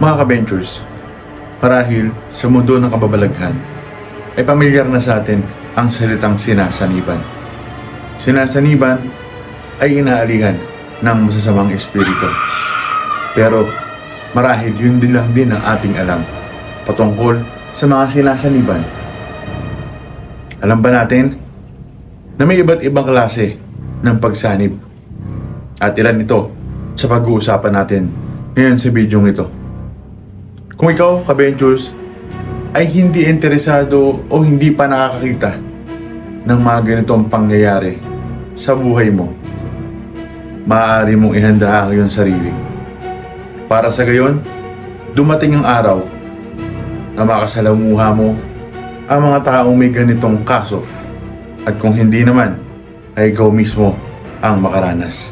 Mga ka-ventures, marahil sa mundo ng kababalaghan, ay pamilyar na sa atin ang salitang sinasaniban. Sinasaniban ay inaalihan ng masasamang espiritu. Pero marahil yun din lang din ang ating alam patungkol sa mga sinasaniban. Alam ba natin na may iba't ibang klase ng pagsanib? At ilan ito sa pag-uusapan natin ngayon sa video ito. Kung ikaw, ka-ventures, ay hindi interesado o hindi pa nakakakita ng mga ganitong pangyayari sa buhay mo, maaari mong ihanda ang iyong sarili. Para sa gayon, dumating ang araw na makasalamuha mo ang mga taong may ganitong kaso at kung hindi naman, ay ikaw mismo ang makaranas.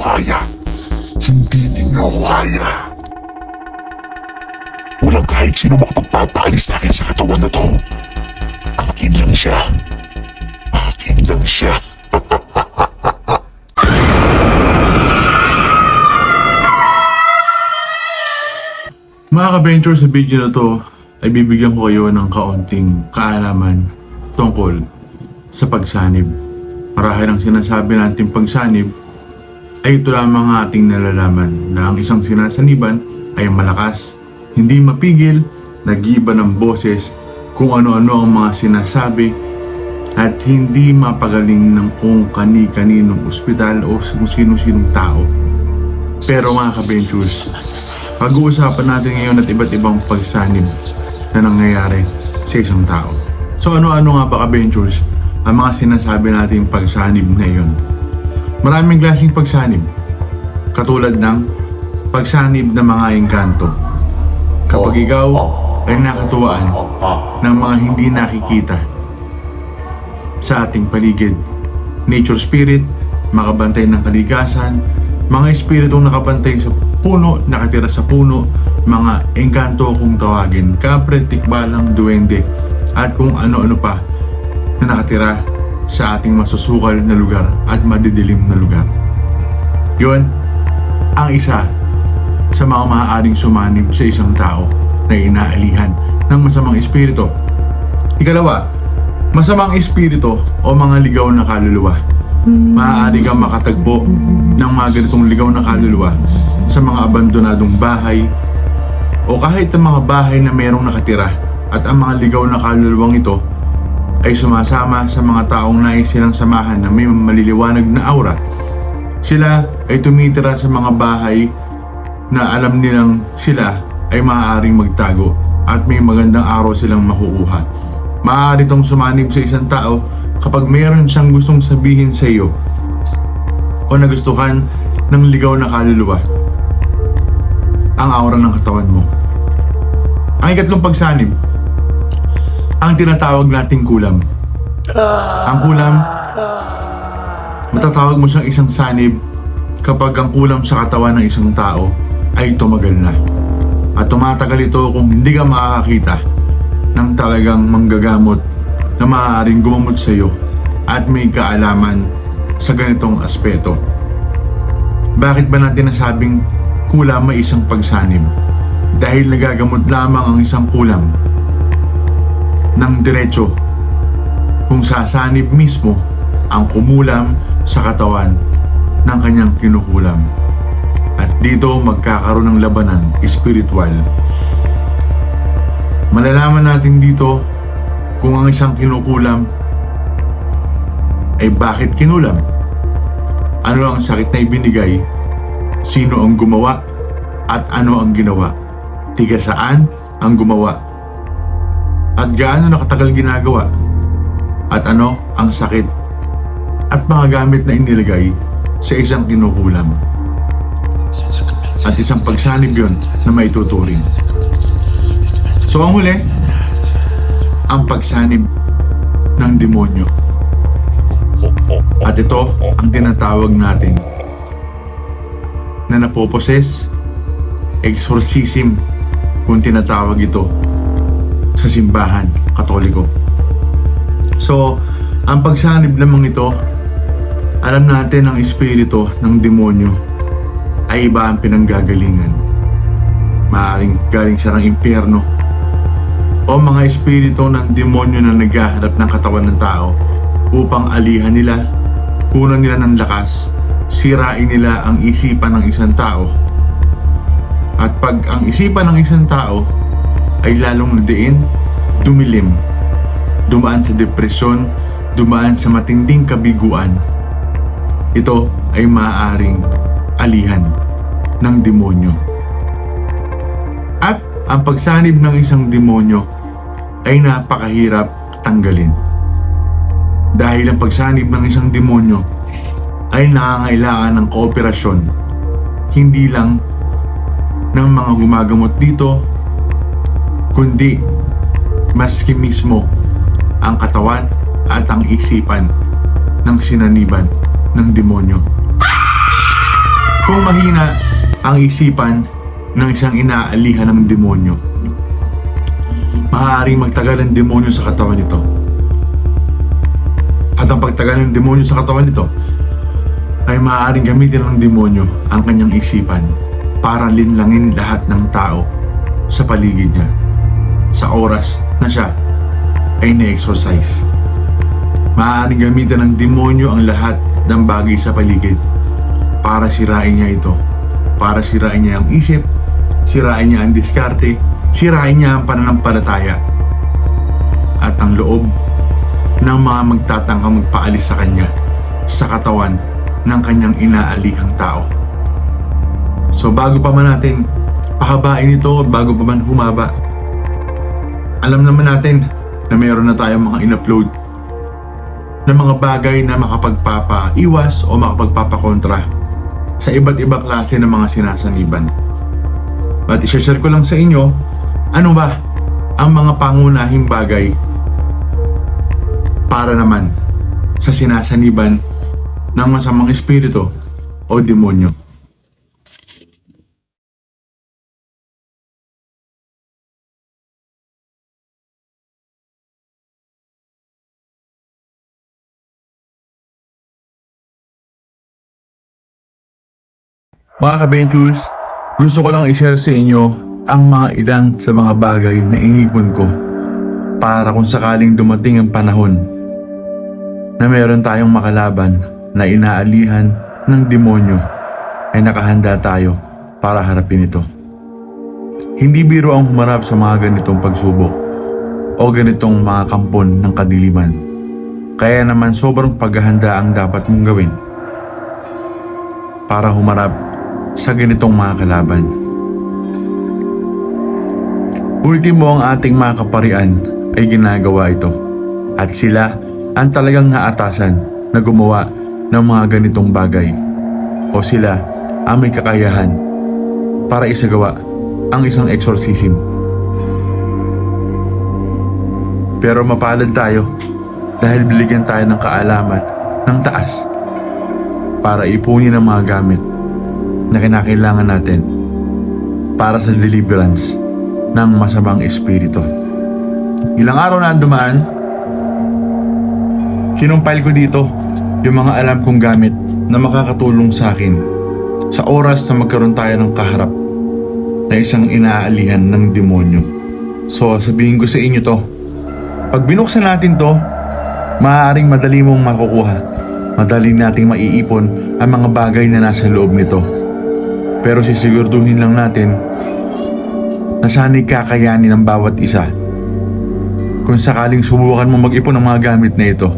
Kaya. Hindi ninyo kaya. Walang kahit sino makapagpapalis sa akin sa katawan na to. Akin lang siya. Akin lang siya. Mga ka-venture sa video na to ay bibigyan ko kayo ng kaunting kaalaman tungkol sa pagsanib. Marahil ang sinasabi natin pagsanib ay ito lamang ang ating nalalaman na ang isang sinasaniban ay malakas, hindi mapigil, nag-iiba ng boses, kung ano-ano ang mga sinasabi at hindi mapagaling ng kung kani-kaninong ospital o kung sino-sinong tao. Pero mga ka-ventures, pag-uusapan natin ngayon at iba't ibang pagsanib na nangyayari sa isang tao. So ano-ano nga ba ka-ventures ang mga sinasabi nating pagsanib na yun? Maraming klaseng pagsanib. Katulad ng pagsanib ng mga engkanto. Kapag ikaw ay nakatuwaan ng mga hindi nakikita sa ating paligid. Nature spirit, makabantay ng kalikasan, mga espiritong nakabantay sa puno, nakatira sa puno, mga engkanto kung tawagin, kapre, tikbalang, duwende, at kung ano-ano pa na nakatira sa ating masusukal na lugar at madidilim na lugar. Yun ang isa sa mga maaaring sumanib sa isang tao na inaalihan ng masamang espiritu. Ikalawa, masamang espiritu o mga ligaw na kaluluwa. Maaari kang makatagpo ng mga ganitong ligaw na kaluluwa sa mga abandonadong bahay o kahit ang mga bahay na mayroong nakatira at ang mga ligaw na kaluluwang ito ay sumasama sa mga taong nais silang samahan na may maliliwanag na aura. Sila ay tumitira sa mga bahay na alam nilang sila ay maaaring magtago at may magandang araw silang makukuha. Maaari itong sumanib sa isang tao kapag mayroon siyang gustong sabihin sa iyo o nagustuhan ng ligaw na kaluluwa ang aura ng katawan mo. Ang ikatlong pagsanib, ang tinatawag nating kulam. Ang kulam, matatawag mo siyang isang sanib kapag ang kulam sa katawan ng isang tao ay tumagal na. At tumatagal ito kung hindi ka makakakita ng talagang manggagamot na maaaring gumamot sa iyo at may kaalaman sa ganitong aspeto. Bakit ba natin nasabing kulam ay isang pagsanib? Dahil nagagamot lamang ang isang kulam ng diretso kung sasanib mismo ang kumulam sa katawan ng kanyang kinukulam. At dito magkakaroon ng labanan spiritual. Malalaman natin dito kung ang isang kinukulam ay bakit kinulam. Ano ang sakit na ibinigay, sino ang gumawa, at ano ang ginawa. Tiga saan ang gumawa. At gaano nakatagal ginagawa. At ano ang sakit. At mga gamit na inilagay sa isang kinukulam. At isang pagsanib yun na may tuturing. So ang huli, ang pagsanib ng demonyo. At ito ang tinatawag natin na napoposes, exorcism kung tinatawag ito sa simbahan katoliko. So, ang pagsanib namang ito, alam natin ang espiritu ng demonyo ay iba ang pinanggagalingan. Maaring galing siya ng impyerno o mga espiritu ng demonyo na naghahanap ng katawan ng tao upang alihan nila, kunan nila ng lakas, sirain nila ang isipan ng isang tao. At pag ang isipan ng isang tao ay lalong nadiin, dumilim, dumaan sa depresyon, dumaan sa matinding kabiguan, ito ay maaaring alihan ng demonyo. At ang pagsanib ng isang demonyo ay napakahirap tanggalin. Dahil ang pagsanib ng isang demonyo ay nangangailangan ng kooperasyon, hindi lang ng mga gumagamot dito, kundi maski mismo ang katawan at ang isipan ng sinaniban ng demonyo. Kung mahina ang isipan ng isang inaalihan ng demonyo, maaaring magtagal ang demonyo sa katawan nito. At ang pagtagal ng demonyo sa katawan nito ay maaaring gamitin ng demonyo ang kanyang isipan para linlangin lahat ng tao sa paligid niya sa oras na siya ay na-exercise. Maaaring gamitin ng demonyo ang lahat ng bagay sa paligid para sirain niya ito. Para sirain niya ang isip, sirain niya ang diskarte, sirain niya ang pananampalataya at ang loob ng mga magtatangkang magpaalis sa kanya sa katawan ng kanyang inaalihang tao. So bago pa man natin pahabain ito, bago pa man humaba, alam naman natin na mayroon na tayong mga in-upload na mga bagay na makapagpapaiwas o makapagpapakontra sa iba't ibang klase ng mga sinasaniban. At isashare ko lang sa inyo, ano ba ang mga pangunahing bagay para naman sa sinasaniban ng masamang espiritu o demonyo. Mga ka-ventures, gusto ko lang i-share sa inyo ang mga ilan sa mga bagay na inipon ko para kung sakaling dumating ang panahon na meron tayong makalaban na inaalihan ng demonyo ay nakahanda tayo para harapin ito. Hindi biro ang humarap sa mga ganitong pagsubok o ganitong mga kampon ng kadiliman. Kaya naman sobrang paghahanda ang dapat mong gawin para humarap sa ganitong mga kalaban. Ultimo ang ating mga kaparian ay ginagawa ito at sila ang talagang naatasan na gumawa ng mga ganitong bagay o sila ang may kakayahan para isagawa ang isang exorcism. Pero mapalad tayo dahil biligyan tayo ng kaalaman ng taas para ipunin ang mga gamit na kinakailangan natin para sa deliverance ng masamang espiritu. Ilang araw na ang dumaan, kinumpile ko dito yung mga alam kong gamit na makakatulong sa akin sa oras na magkaroon tayo ng kaharap na isang inaalihan ng demonyo. So sabihin ko sa inyo to, pag binuksan natin to, maaaring madali mong makukuha. Madali nating maiipon ang mga bagay na nasa loob nito. Pero sisigurduhin lang natin na sana'y kakayanin ng bawat isa. Kung sakaling subukan mo mag-ipon ng mga gamit na ito.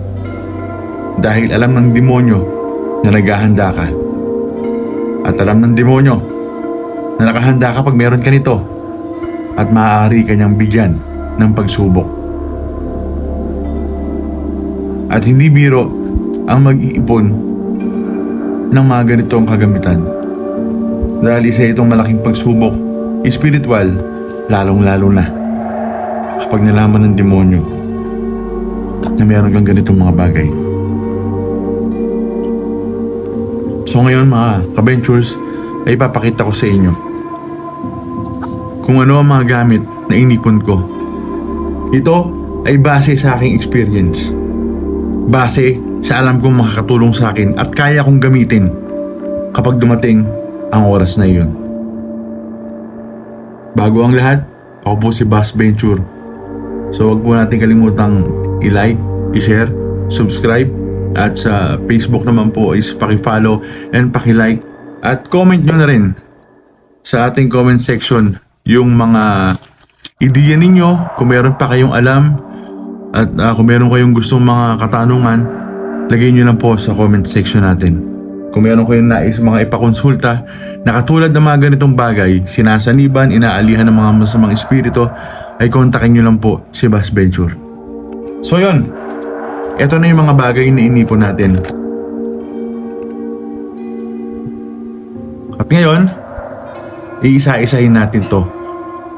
Dahil alam ng demonyo na naghahanda ka. At alam ng demonyo na nakahanda ka pag meron ka nito. At maaari kanyang bigyan ng pagsubok. At hindi biro ang mag-iipon ng mga ganitong kagamitan. Dahil isa itong malaking pagsubok, spiritual, lalong-lalo na kapag nalaman ng demonyo na meron kang ganitong mga bagay. So ngayon mga ka-ventures ay ipapakita ko sa inyo kung ano ang mga gamit na inipon ko. Ito ay base sa aking experience. Base sa alam kong makakatulong sa akin at kaya kong gamitin kapag dumating ang oras na iyon. Bago ang lahat, ako po si Bass Venture. So wag po natin kalimutang i-like, i-share, subscribe at sa Facebook naman po is paki-follow and paki-like at comment nyo na rin sa ating comment section yung mga ideya ninyo kung meron pa kayong alam at ah, kung meron kayong gustong mga katanungan lagay nyo lang po sa comment section natin kung meron kayong nais mga ipakonsulta na katulad ng mga ganitong bagay sinasaniban, inaalihan ng mga masamang espiritu ay kontakin nyo lang po si Bass Venture so yon ito na yung mga bagay na inipon natin at ngayon iisa-isahin natin to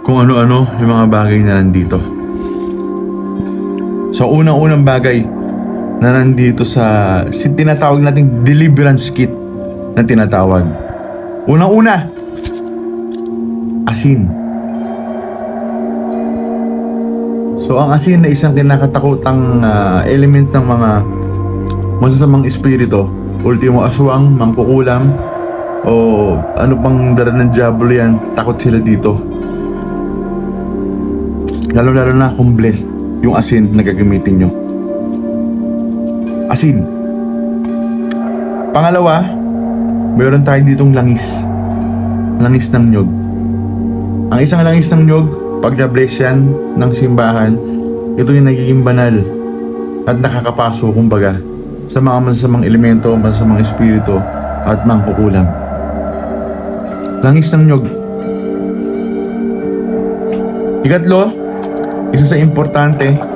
kung ano-ano yung mga bagay na nandito. So unang-unang bagay na nandito sa si tinatawag nating deliverance kit na tinatawag. Unang-una, asin. So ang asin na isang kinakatakutang ah, element ng mga masasamang espiritu. Ultimo aswang, mangkukulam, o ano pang dala ng diablo yan, takot sila dito. Lalo-lalo na kung blessed yung asin na gagamitin nyo. Asin. Pangalawa, meron tayo ditong langis. Langis ng nyog. Ang isang langis ng nyog, pag na-bless yan ng simbahan, ito yung nagiging banal at nakakapaso kumbaga sa mga masamang elemento, masamang espiritu at mangkukulam. Langis ng nyog. Ikatlo, isa sa importante,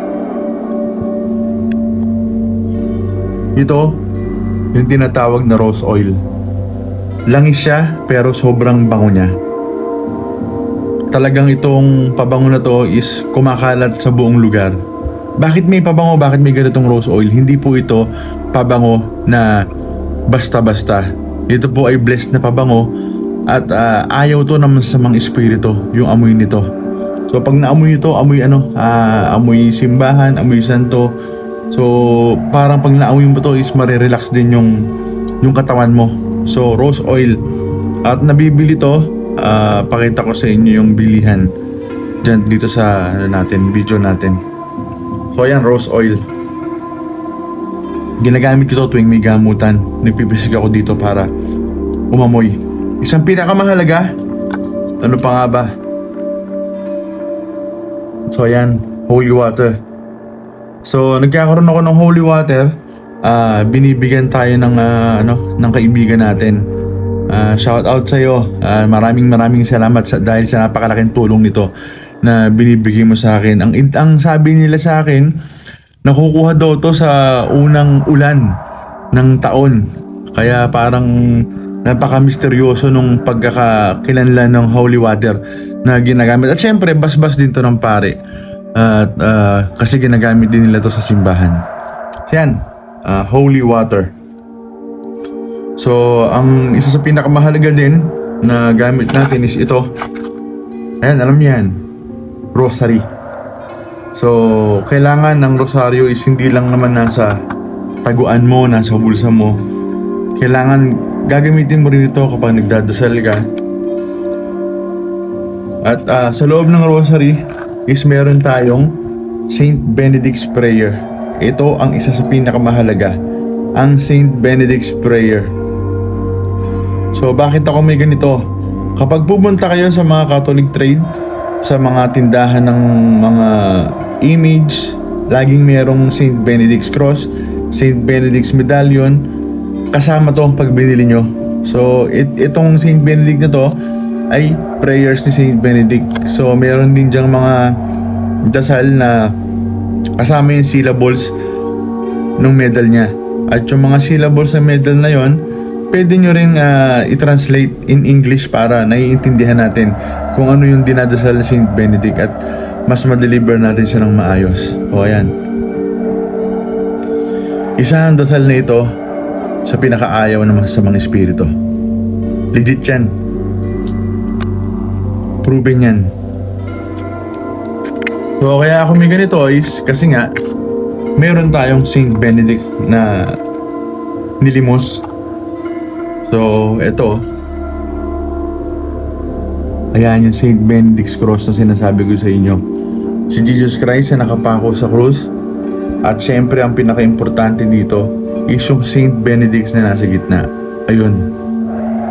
ito, yung tinatawag na rose oil. Langis siya, pero sobrang bango niya. Talagang itong pabango na to is kumakalat sa buong lugar. Bakit may pabango? Bakit may ganitong rose oil? Hindi po ito pabango na basta-basta. Ito po ay blessed na pabango at ah, ayaw to naman sa mga espiritu, yung amoy nito. So pag naamoy ito, amoy ano, ah, amoy simbahan, amoy santo. So parang pag naamoy mo to is marirelax din yung yung katawan mo. So rose oil. At nabibili to, ah, pakita ko sa inyo yung bilihan dyan dito sa ano natin, video natin. So ayan, rose oil. Ginagamit ko to tuwing may gamutan. Nagpipisig ako dito para umamoy. Isang pinakamahalaga, ano pa nga ba? So ayan, holy water. So nagkakaroon ako ng holy water, ah binibigyan tayo ng ah, ano ng kaibigan natin. Ah, shout out sa iyo. maraming maraming salamat sa dahil sa napakalaking tulong nito na binibigay mo sa akin. Ang ang sabi nila sa akin, nakukuha daw to sa unang ulan ng taon. Kaya parang napaka-misteryoso nung pagkakakilanlan ng holy water na ginagamit. At syempre, basbas din to ng pare. At ah, kasi ginagamit din nila to sa simbahan. Yan, ah, holy water. So, ang isa sa pinakamahalaga din na gamit natin is ito. Ayan, alam niyo yan. Rosary. So, kailangan ng rosaryo is hindi lang naman nasa taguan mo, nasa bulsa mo. Kailangan gagamitin mo rin ito kapag nagdadasal ka. At ah, sa loob ng rosary is meron tayong Saint Benedict's Prayer. Ito ang isa sa pinakamahalaga. Ang Saint Benedict's Prayer. So bakit ako may ganito? Kapag pupunta kayo sa mga Catholic trade, sa mga tindahan ng mga image, laging merong St. Benedict's Cross, St. Benedict's Medallion, kasama to pag binili nyo. So it, itong St. Benedict na to ay prayers ni St. Benedict. So meron din diyang mga dasal na kasama yung syllables ng medal niya. At yung mga syllables sa medal na yon, pwede nyo rin ah, i-translate in English para naiintindihan natin kung ano yung dinadasal ni St. Benedict at mas ma-deliver natin siya ng maayos. O ayan. Isa ang dasal na ito sa pinakaayaw ng masamang espiritu. Legit yan. Proven yan. So kaya ako may ganito is kasi nga meron tayong Saint Benedict na nilimos. So eto Ayan yung Saint Benedict's Cross na sinasabi ko sa inyo. Si Jesus Christ na nakapako sa krus. At syempre ang pinaka-importante dito is yung Saint Benedict na nasa gitna. Ayun.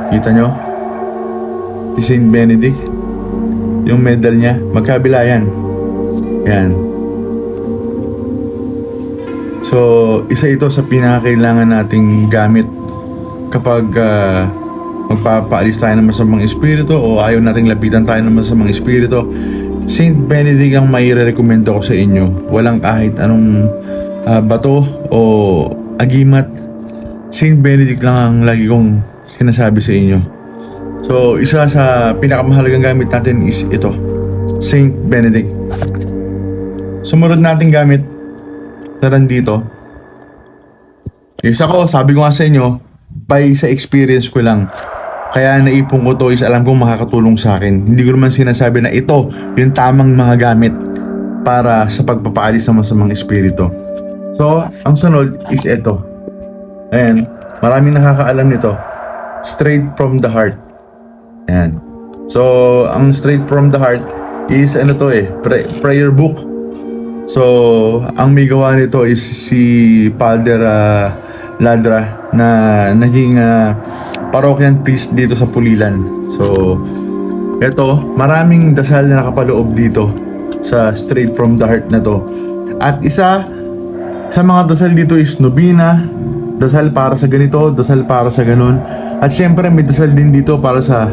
Kita nyo? Si Saint Benedict. Yung medal niya. Magkabila yan. Yan. So, isa ito sa pinakakailangan nating gamit kapag ah, magpapaalis tayo ng masamang espiritu o ayaw nating lapitan tayo ng masamang espiritu. Saint Benedict ang maire-recommend ko sa inyo. Walang kahit anong ah, bato o agimat. Saint Benedict lang ang lagi kong sinasabi sa inyo. So, isa sa pinakamahalagang gamit natin is ito. Saint Benedict. Sumunod nating gamit na dito. Isa ko, sabi ko nga sa inyo, by sa experience ko lang. Kaya naipon ko to is alam kong makakatulong sa akin. Hindi ko naman sinasabi na ito yung tamang mga gamit para sa pagpapaalis ng masamang espiritu. So, ang sunod is ito. Ayan, maraming nakakaalam nito. Straight from the heart. Ayan. So, ang straight from the heart is ano to eh, pra- prayer book. So, ang may gawa nito is si Father ah, Ladra na naging uh, parochian priest dito sa Pulilan. So, eto, maraming dasal na nakapaloob dito sa Straight from the Heart na to. At isa sa mga dasal dito is nobina, dasal para sa ganito, dasal para sa ganun. At syempre may dasal din dito para sa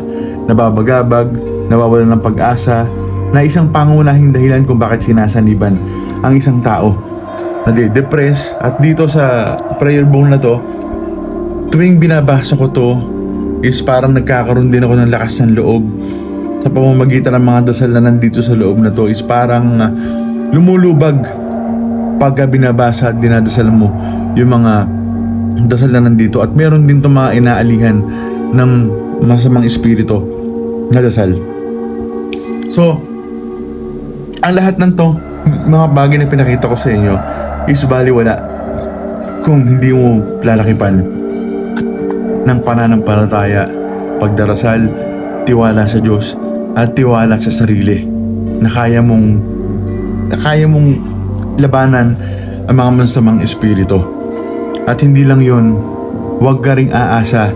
nababagabag, nawawalan ng pag-asa, na isang pangunahing dahilan kung bakit sinasaniban ang isang tao. Na depress at dito sa prayer book na to tuwing binabasa ko to is parang nagkakaroon din ako ng lakas ng loob. Sa pamamagitan ng mga dasal na nandito sa loob na to is parang ah, lumulubag pagka binabasa at dinadasal mo yung mga dasal na nandito. At meron din itong mga inaalihan ng masamang espiritu na so ang lahat ng to mga bagay na pinakita ko sa inyo is baliwala kung hindi mo lalakipan ng pananampalataya, pagdarasal, tiwala sa Diyos, at tiwala sa sarili na kaya mong na kaya mong labanan ang mga masamang espiritu. At hindi lang yon, huwag ka ring aasa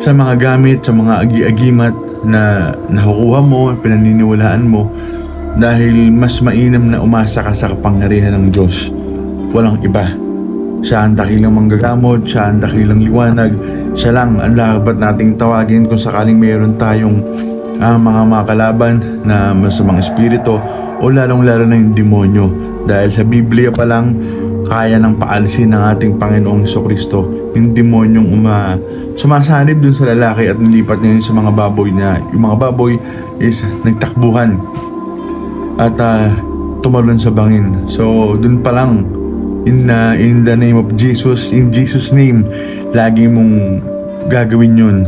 sa mga gamit, sa mga agi-agimat na nakukuha mo, pinaniniwalaan mo dahil mas mainam na umasa ka sa kapangyarihan ng Diyos. Walang iba. Siya ang dakilang manggagamot, siya ang dakilang liwanag, siya lang ang dapat nating tawagin kung sakaling mayroon tayong ah, mga makalaban na masamang espiritu o lalong-lalo na yung demonyo. Dahil sa Biblia pa lang, kaya ng paalisin ng ating Panginoong Kristo yung demonyong uma, sumasanib dun sa lalaki at nilipat niya sa mga baboy na yung mga baboy is nagtakbuhan at ah, tumalon sa bangin. So, dun pa lang, in, uh, in the name of Jesus, in Jesus' name, lagi mong gagawin yun.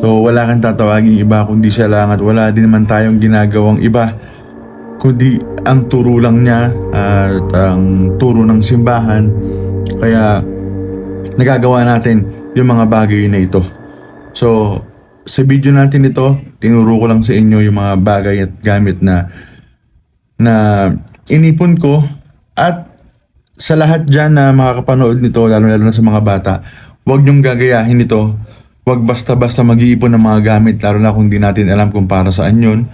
So, wala kang tatawagin iba kundi siya lang at wala din naman tayong ginagawang iba kundi ang turo lang niya at ang turo ng simbahan. Kaya, nagagawa natin yung mga bagay na ito. So, sa video natin ito, tinuro ko lang sa inyo yung mga bagay at gamit na na inipon ko at sa lahat dyan na makakapanood nito, lalo-lalo na sa mga bata, huwag niyong gagayahin ito. Huwag basta-basta mag-iipon ng mga gamit, lalo na kung di natin alam kung para saan yun.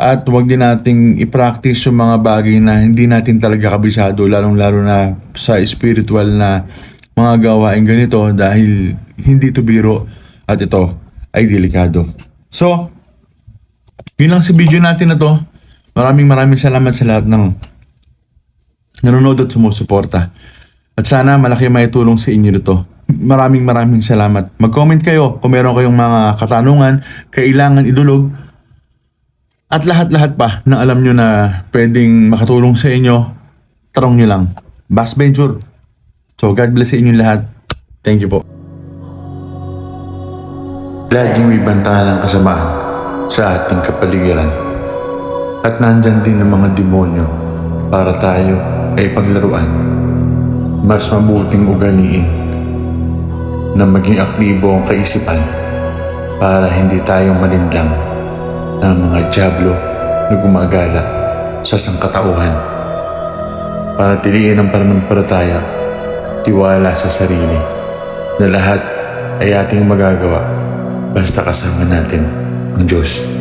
At huwag din nating i-practice yung mga bagay na hindi natin talaga kabisado, lalong-lalo na sa spiritual na mga gawain ganito dahil hindi to biro at ito ay delikado. So, yun lang sa video natin na to. Maraming maraming salamat sa lahat ng nanonood at sumusuporta. At sana malaki may tulong sa inyo nito. Maraming maraming salamat. Mag-comment kayo kung meron kayong mga katanungan, kailangan idulog, at lahat-lahat pa na alam nyo na pwedeng makatulong sa inyo, tarong nyo lang. Bass Venture, So God bless sa inyong lahat. Thank you po. Laging may banta ng kasamaan sa ating kapaligiran. At nandyan din ang mga demonyo para tayo ay paglaruan. Mas mabuting ugaliin na maging aktibo ang kaisipan para hindi tayo malinlang ng mga diablo na gumagala sa sangkatauhan. Para tiliin ang pananampalataya, tiwala sa sarili na lahat ay ating magagawa basta kasama natin ang Diyos.